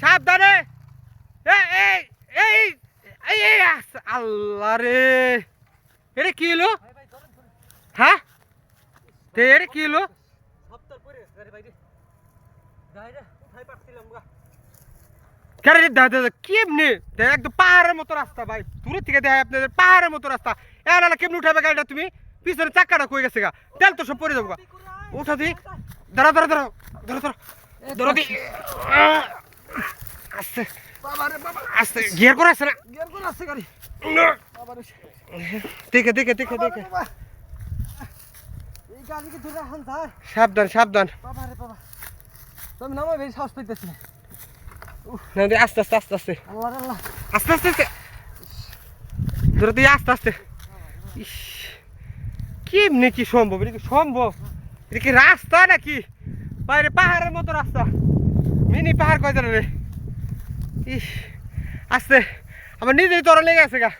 সাবধানে। আল্লাহ রে। এটা কি হলো? হ্যাঁ? কি হলো? একদম পাহাড়ের মতো রাস্তা, ভাই। দূরের থেকে দেখায় আপনাদের পাহাড়ের মতো রাস্তা। আলা কেমনি উঠাবে গাড়িটা তুমি? পিছনে চাক্কাটা কই গেছে গা? তেল তো সব পড়ে যাব উঠা দি। দাঁড়া দাঁড়া দাঁড়া ধরো ধরো। ধরো দি! আস্তে। আস্তে। গিয়ার করে আসছে না? গিয়ার করে আসছে গাড়ি। দেখে দেখে দেখে দেখে। বাবা। এই গাড়ি কি ধরে হান স্যার সাবধান সাবধান। তুমি নামা বেশি সাহস পাইতেছি না। আস্তে আস্তে আস্তে আস্তে। আস্তে আস্তে আস্তে। ধরো দিয়ে আস্তে আস্তে। ইস কেমনি কি সম্ভব? এটা কি সম্ভব? এটা কি রাস্তা নাকি? বাইরে পাহাড়ের মতো রাস্তা। মিনি পাহাড় কয় রে? ইস, আসতে। আমার নিজেই তোরা লেগে আছে গা।